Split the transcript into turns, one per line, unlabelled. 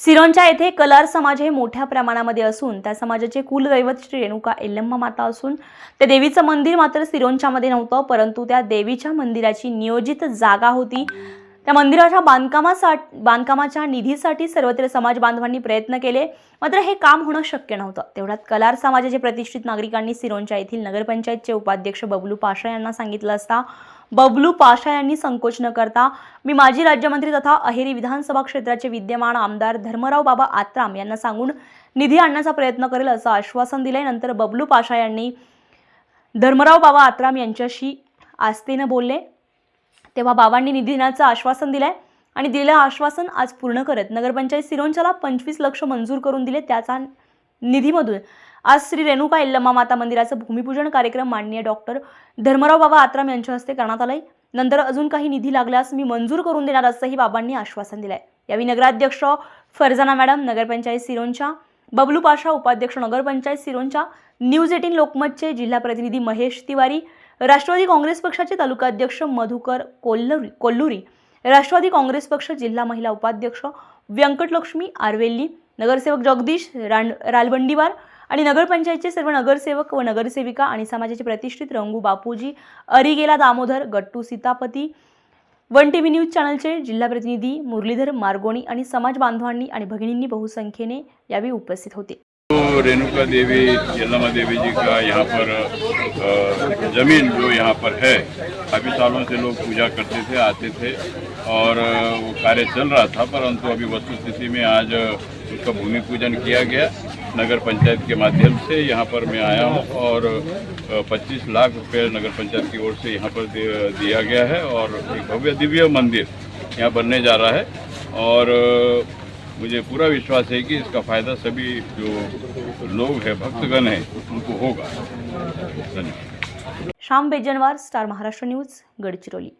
सिरोंचा येथे कलार समाज हे मोठ्या प्रमाणामध्ये असून त्या समाजाचे कुलदैवत श्री रेणुका एल्लम्मा माता असून त्या देवीचं मंदिर मात्र सिरोंच्यामध्ये नव्हतं परंतु त्या देवीच्या मंदिराची नियोजित जागा होती. त्या मंदिराच्या बांधकामासाठी बांधकामाच्या निधीसाठी सर्वत्र समाज बांधवांनी प्रयत्न केले. मात्र हे काम होणं शक्य नव्हतं. तेवढ्यात कलार समाजाचे प्रतिष्ठित नागरिकांनी सिरोंच्या येथील नगरपंचायतचे उपाध्यक्ष बबलू पाशा यांना सांगितलं असता बबलू पाशा यांनी संकोच न करता मी माजी राज्यमंत्री तथा अहेरी विधानसभा क्षेत्राचे विद्यमान आमदार धर्मराव बाबा आत्राम यांना सांगून निधी आणण्याचा प्रयत्न करेल असं आश्वासन दिले नंतर बबलू पाशा यांनी धर्मराव बाबा आत्राम यांच्याशी आस्थेनं बोलले. तेव्हा बाबांनी निधी देण्याचं आश्वासन दिलंय आणि दिलेलं आश्वासन आज पूर्ण करत नगरपंचायत सिरोंच्याला पंचवीस लक्ष मंजूर करून दिले त्याचा निधीमधून. आज श्री रेणुका इल्लमा माता मंदिराचं भूमिपूजन कार्यक्रम माननीय डॉक्टर धर्मराव बाबा आत्राम यांच्या हस्ते करण्यात आलाय. नंतर अजून काही निधी लागल्यास मी मंजूर करून देणार असंही बाबांनी आश्वासन दिलंय. यावेळी नगराध्यक्ष फरजाना मॅडम नगरपंचायत सिरोंच्या बबलू पाशा उपाध्यक्ष नगरपंचायत सिरोंच्या न्यूज एटीन लोकमतचे जिल्हा प्रतिनिधी महेश तिवारी राष्ट्रवादी काँग्रेस पक्षाचे तालुकाध्यक्ष मधुकर कोल्लुरी कोल्लुरी राष्ट्रवादी काँग्रेस पक्ष जिल्हा महिला उपाध्यक्ष व्यंकटलक्ष्मी आरवेल्ली नगरसेवक जगदीश रान रालबंडीवार आणि नगरपंचायतचे सर्व नगरसेवक व नगरसेविका आणि समाजाचे प्रतिष्ठित Rangu Bapuji Arigela Damodar Gattu Sitapati one T V news चॅनलचे जिल्हा प्रतिनिधी मुरलीधर मार्गोणी आणि समाज बांधवांनी आणि भगिनींनी बहुसंख्येने यावेळी उपस्थित होते.
रेणुका देवी यल्लमा देवी जी का यहाँ पर ज़मीन जो यहाँ पर है, काफ़ी सालों से लोग पूजा करते थे, आते थे और वो कार्य चल रहा था, परंतु अभी वस्तुस्थिति में आज उसका भूमि पूजन किया गया। नगर पंचायत के माध्यम से यहाँ पर मैं आया हूँ और पच्चीस लाख रुपए नगर पंचायत की ओर से यहाँ पर दिया गया है और एक भव्य दिव्य मंदिर यहाँ बनने जा रहा है और मुझे पूरा विश्वास है कि इसका फायदा सभी जो लोग हैं भक्तगण हैं उनको होगा। धन्यवाद।
Shyam Bejanwar star Maharashtra news Gadchiroli.